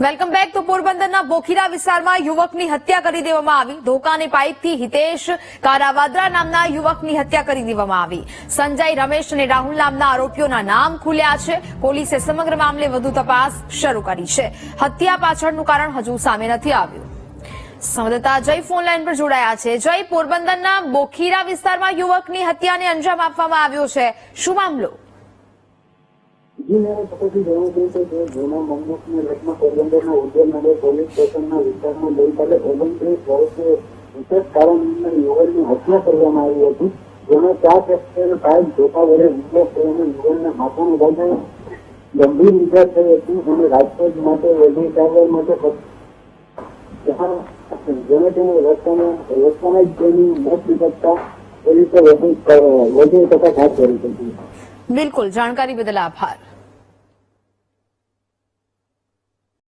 Welcome back તો પોરબંદરના બોખીરા વિસ્તારમાં યુવકની હત્યા કરી દેવામાં આવી. ધોકાની પાઇપથી હિતેશ કારાવાદ્રા નામના યુવકની હત્યા કરી દેવામાં આવી. સંજય, રમેશ અને રાહુલ નામના આરોપીઓના નામ ખુલ્યા છે. પોલીસે સમગ્ર મામલે વધુ તપાસ શરૂ કરી છે. હત્યા પાછળનું કારણ હજુ સામે નથી આવ્યું. સંવાદદાતા જય ફોન લાઈન પર જોડાયા છે. જય, પોરબંદરના બોખીરા વિસ્તારમાં યુવકની હત્યાને અંજામ આપવામાં આવ્યો છે. શું મામલો? ગંભીર ઇજા થઈ હતી અને રાજકોટ માટે વધુ સારવાર માટે જેને તેને રસ્તામાં વધુ વધુ તપાસ હાથ ધરી બિલકુલ. જાણકારી બદલ આભાર.